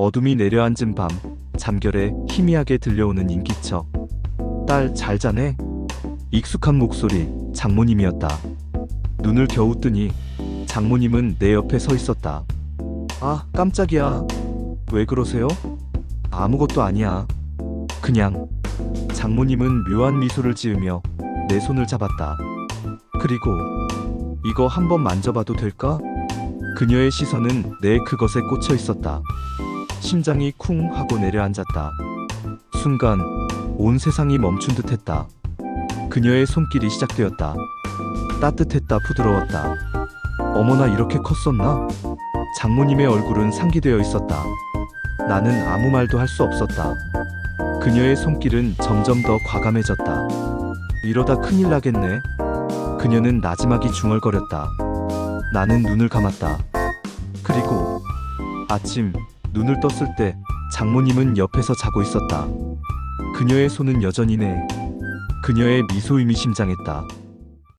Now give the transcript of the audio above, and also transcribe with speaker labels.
Speaker 1: 어둠이 내려앉은 밤, 잠결에 희미하게 들려오는 인기척. 딸, 잘 자네? 익숙한 목소리, 장모님이었다. 눈을 겨우 뜨니 장모님은 내 옆에 서 있었다. 아, 깜짝이야. 왜 그러세요? 아무것도 아니야. 그냥 장모님은 묘한 미소를 지으며 내 손을 잡았다. 그리고 이거 한번 만져봐도 될까? 그녀의 시선은 내 그것에 꽂혀 있었다. 심장이 쿵 하고 내려앉았다. 순간 온 세상이 멈춘 듯 했다. 그녀의 손길이 시작되었다. 따뜻했다, 부드러웠다. 어머나 이렇게 컸었나? 장모님의 얼굴은 상기되어 있었다. 나는 아무 말도 할 수 없었다. 그녀의 손길은 점점 더 과감해졌다. 이러다 큰일 나겠네. 그녀는 나지막이 중얼거렸다. 나는 눈을 감았다. 그리고 아침 눈을 떴을 때 장모님은 옆에서 자고 있었다. 그녀의 손은 여전히 내. 그녀의 미소임이 심장했다.